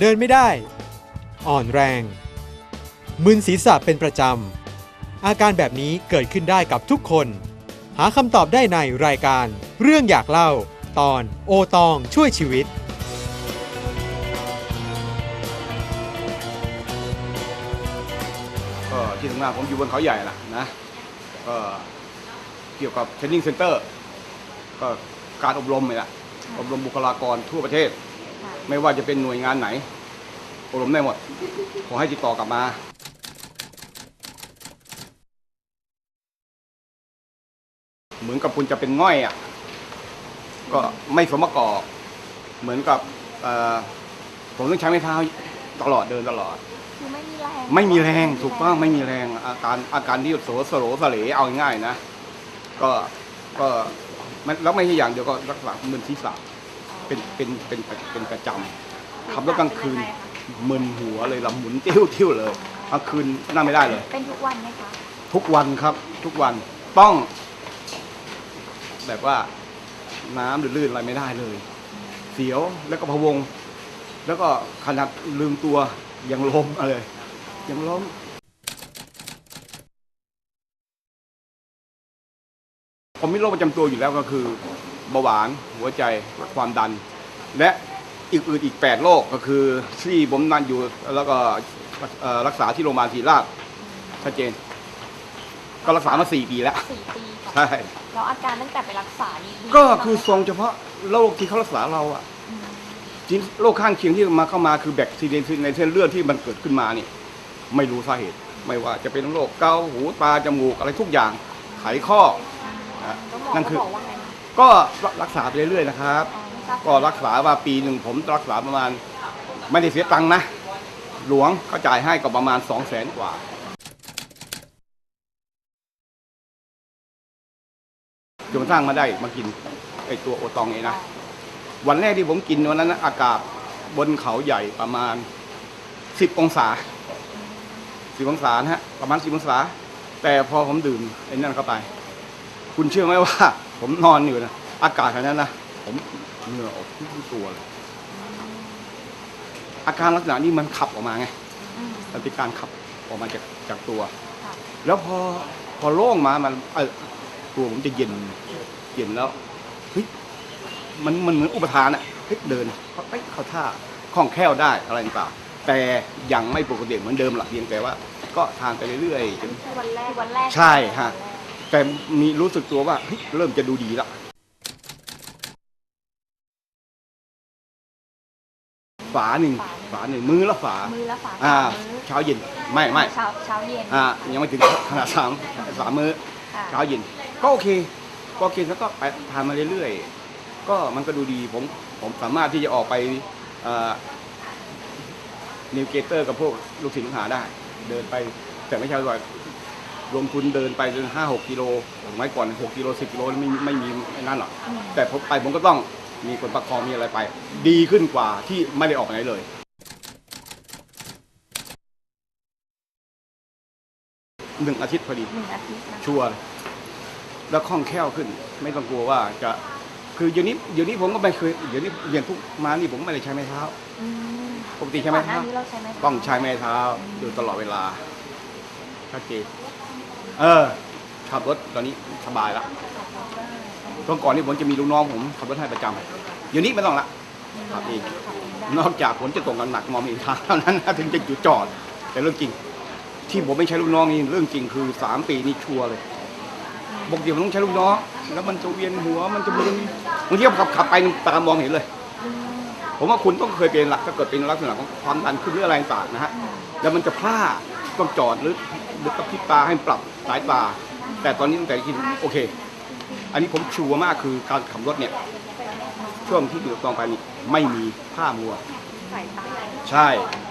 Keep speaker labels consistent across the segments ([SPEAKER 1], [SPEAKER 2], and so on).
[SPEAKER 1] เดินไม่ได้ อ่อนแรง มึนศีรษะเป็นประจำ อาการแบบนี้เกิดขึ้นได้กับทุกคน หาคำตอบได้ในรายการ เรื่องอยากเล่า ตอนโอตองช่วยชีวิต
[SPEAKER 2] ก็ที่ทำงานผมอยู่บนเขาใหญ่ล่ะนะก็เกี่ยวกับเทรนนิ่งเซ็นเตอร์ก็การอบรมนี่แหละอบรมบุคลากรทั่วประเทศ ไม่ว่าจะเป็นหน่วยงานไหนอบรมได้หมด ขอให้ติดต่อกลับมาเหมือนกับคุณจะเป็นง่อยอะ ก็ไม่สมประกอบ เหมือนกับเอ่อผมต้องใช้ไม้เท้าตลอดเดินตลอด
[SPEAKER 3] คือไม่มีแรง
[SPEAKER 2] ไม่มีแรงถูกต้องไม่มีแรงอาการอาการที่โสสโลสเลเอาง่ายๆนะ ก็ก็มันแล้วไม่ใช่อย่างเดียวก็รักษามึนศีรษะ เป็นเป็นเป็นเป็นประจำขับรถกลางคืนมึนหัวเลยลำหมุนติ้วติ้วเลยกลางคืนนั่งไม่ได้เลย
[SPEAKER 3] เป็นทุกวันไหมคะ
[SPEAKER 2] ทุกวันครับทุกวันต้อง แบบว่าน้ำหรือลื่นอะไรไม่ได้เลย เสียวแล้วก็พะวง แล้วก็ขนาดลืมตัวยังล้มอะไรยังล้มผมมีโรคประจำตัวอยู่แล้วก็คือ เบาหวานหัวใจความดัน และอีกอื่นอีก 8 โรคก็คือที่ผมนั่นอยู่แล้วก็เอ่อรักษาที่โรงพยาบาลศรีราชชัดเจน ก็รักษามา 4 ปีแล้ว
[SPEAKER 3] สี่ปีก่อน
[SPEAKER 2] ใช่
[SPEAKER 3] แล้วอาการตั้งแต่ไปรักษานี่ดี
[SPEAKER 2] ก็
[SPEAKER 3] ขึ้น
[SPEAKER 2] คือ
[SPEAKER 3] บ้างไหม
[SPEAKER 2] ทรงเฉพาะโรคที่เขารักษาเราอะ
[SPEAKER 3] อืม
[SPEAKER 2] จริงโรคข้างเคียงที่มาเข้ามาคือแบคทีเรียในเส้นเลือดที่มันเกิดขึ้นมานี่ ไม่รู้สาเหตุ ไม่ว่าจะเป็นโรคเกาต์หูตาจมูกอะไรทุกอย่างไขข้อ อะ
[SPEAKER 3] แล้วหมอ
[SPEAKER 2] นั่น
[SPEAKER 3] ก็
[SPEAKER 2] คือ
[SPEAKER 3] บอกว่าไงคะ
[SPEAKER 2] ก็รักษาไปเรื่อยๆนะครับ
[SPEAKER 3] อ๋อไม่ทราบ
[SPEAKER 2] ก็รักษามาปีหนึ่งผมรักษาประมาณ ไม่ได้เสียตังค์นะ หลวงเขาจ่ายให้ก็ประมาณสองแสนกว่า จนกระทั่งมาได้มากินไอตัวโอตองเองนะ วันแรกที่ผมกินวันนั้นนะอากาศบนเขาใหญ่ประมาณสิบองศาสิบองศานะฮะประมาณสิบองศา แต่พอผมดื่มไอ้นั่นเข้าไป คุณเชื่อไหมว่า ผมนอนอยู่นะอากาศขนาดนั้นนะผมเหงื่อออกทุกตัวเลยอาการลักษณะนี้มันขับออกมาไง
[SPEAKER 3] อืม
[SPEAKER 2] มันเป็นการขับออกมาจากจากตัว
[SPEAKER 3] ค่ะ
[SPEAKER 2] แล้วพอพอโล่งมามันเออตัวผมจะเย็นเย็นแล้วเฮ้ยมันมันเหมือนอุปทานอะเฮ้ยเดินเขาเอ้ยเขาท่าคล่องแคล่วได้อะไรต่างๆแต่ยังไม่ปกติเหมือนเดิมหลักเพียงแต่ว่า ก็ทานไปเรื่อยๆจน
[SPEAKER 3] คือวันแรกวันแรก
[SPEAKER 2] ใช่ฮะ แต่มีรู้สึกตัวว่าเฮ้ยเริ่มจะดูดีแล้วฝาหนึ่งฝาหนึ่งมือละฝา
[SPEAKER 3] มือละฝา
[SPEAKER 2] อ่า
[SPEAKER 3] สามมื้อ
[SPEAKER 2] เช้าเย็นไม่ไม่
[SPEAKER 3] เช้าเช้าเย็น
[SPEAKER 2] อ่ายังไม่ถึงขนาดสามสามมื้อ
[SPEAKER 3] ค่ะ
[SPEAKER 2] เช้าเย็น ก็โอเค ก็โอเคแล้วก็ไปทานมาเรื่อยๆก็มันก็ดูดีผมผมสามารถที่จะออกไปนิวเกเตอร์กับพวกลูกศิษย์ลูกหาได้ เดินไปแต่ไม่ใช่ว่า ลงทุนเดินไปจนห้าหกกิโลสมัยก่อนหกกิโลสิบกิโลไม่ไม่มีไอ้นั่นหรอก
[SPEAKER 3] อืม
[SPEAKER 2] แต่ผมไปผมก็ต้องมีคนประคองมีอะไรไป ดีขึ้นกว่าที่ไม่ได้ออกไปไหนเลยหนึ่งอาทิตย์พอดี
[SPEAKER 3] หนึ่งอาทิตย์นะ
[SPEAKER 2] ชัวร์เลยแล้วคล่องแคล่วขึ้น ไม่ต้องกลัวว่าจะ คือเดี๋ยวนี้เดี๋ยวนี้ผมก็ไม่เคยเดี๋ยวนี้อย่างทุกมานี่ผมไม่ได้ใช้ไม้เท้า
[SPEAKER 3] อืม
[SPEAKER 2] ปกติใช้ไม้
[SPEAKER 3] ก่อนหน้า
[SPEAKER 2] เท้า
[SPEAKER 3] นี้เราใช้ไหม
[SPEAKER 2] ต้องใช้ไม้เท้าอยู่ตลอดเวลาชัดเจน เออ ขับรถตอนนี้สบายละตอนก่อนนี่ผมจะมีลูกน้องผมขับรถให้ประจำเดี๋ยวนี้ไม่ต้องละขับเอง นอกจากฝนจะตกหนักมองไม่เห็นทางเท่านั้นถึงจะหยุดจอด แต่เรื่องจริง ที่ผมไม่ใช้ลูกน้องนี่เรื่องจริงคือสามปีนี่ชัวร์เลยปกติผมต้องใช้ลูกน้องแล้วมันจะเวียนหัวมันจะมึนบางทีขับขับไปตามองเห็นเลย ผมว่าคุณต้องเคยเป็นหลักถ้าเกิดเป็นลักษณะของความดันขึ้นหรืออะไรต่างนะฮะแล้วมันจะพลาดต้องจอดหรือหรือกระพริบตาให้ปรับ สายตา แต่ตอนนี้ตั้งแต่กินโอเค อันนี้ผมชัวร์มากคือการขับรถเนี่ย ช่วงที่อยู่ตองไปนี่ไม่มีผ้ามัว
[SPEAKER 3] สายตา
[SPEAKER 2] ใช่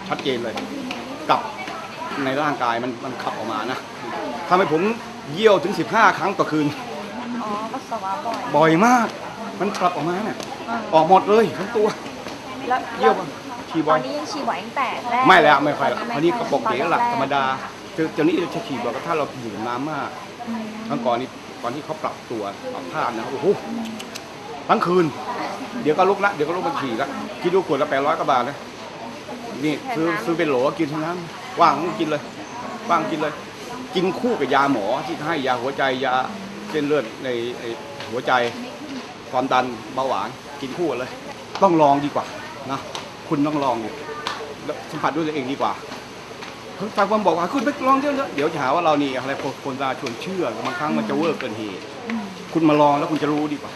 [SPEAKER 2] ชัดเจนเลย กับในร่างกายมันมันขับออกมานะทำให้ผมเยี่ยวถึง 15 ครั้งต่อคืน
[SPEAKER 3] อ๋อปัสสาวะบ่อย
[SPEAKER 2] บ่อยมาก มันขับออกมาเนี่ย
[SPEAKER 3] อ่า
[SPEAKER 2] ออกหมดเลยทั้งตัว
[SPEAKER 3] แล้ว
[SPEAKER 2] เยี่ยวมันฉี่
[SPEAKER 3] ต
[SPEAKER 2] บ่
[SPEAKER 3] อ
[SPEAKER 2] อนย
[SPEAKER 3] นี้ยังฉี่บ่อยตั้งแต่แรก
[SPEAKER 2] ไม่แล้วไม่ค่อยละ
[SPEAKER 3] ต
[SPEAKER 2] อันนี้ก็ปกติหลักธรรมดา
[SPEAKER 3] แรก
[SPEAKER 2] เจอเดี๋ยวนี้จะฉี่บ่อยก็ถ้าเราดื่มน้ำมาก
[SPEAKER 3] อืม
[SPEAKER 2] ครั้งก่อนนี่ก่อนที่เขาปรับตัวปรับท่านะโอ้โหทั้งคืน เดี๋ยวก็ลุกละเดี๋ยวก็ลุกมาฉี่ละคิดดูขวดละแปดร้อยกว่าบาทนะนี่
[SPEAKER 3] แทน
[SPEAKER 2] ซื้อ
[SPEAKER 3] น้ำ
[SPEAKER 2] ซื้อเป็นโหลกินทั้งนั้นว่างก็กินเลยว่างกินเลย กินคู่กับยาหมอที่ให้ยาหัวใจยาเส้นเลือดในไอ้หัวใจความดันเบาหวานกินคู่กันเลย ต้องลองดีกว่านะคุณต้องลองดิแล้วสัมผัสด้วยตัวเองดีกว่า ฟังคนบอกว่าคุณไปลองเยอะๆเดี๋ยวจะหาว่าเรานี่อะไรคนตาชวนเชื่อบางครั้งมันจะเวอร์เกินเหตุคุณมาลองแล้วคุณจะรู้ดีกว่า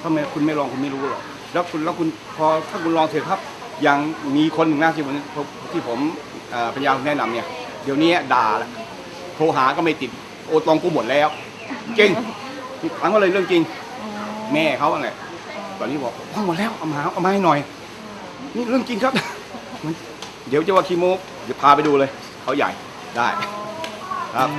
[SPEAKER 2] ถ้าไม่คุณไม่ลองคุณไม่รู้หรอกแล้วคุณแล้วคุณพอถ้าคุณลองเถอะครับอย่างมีคนหนึ่งหน้าที่ผมที่ผมพยายามแนะนำเนี่ย เดี๋ยวนี้ด่าล้วโทรหาก็ไม่ติดโอตองกูหมดแล้ว จริงทั้งก็เลยเรื่องจริง แม่เขาอะไรตอนนี้บอกว่างหมดแล้วเอามาเอามาให้หน่อย นี่เรื่องจริงครับ เดี๋ยวจะว่าคีโมเดี๋ยวพาไปดูเลยเขาใหญ่ได้ครับ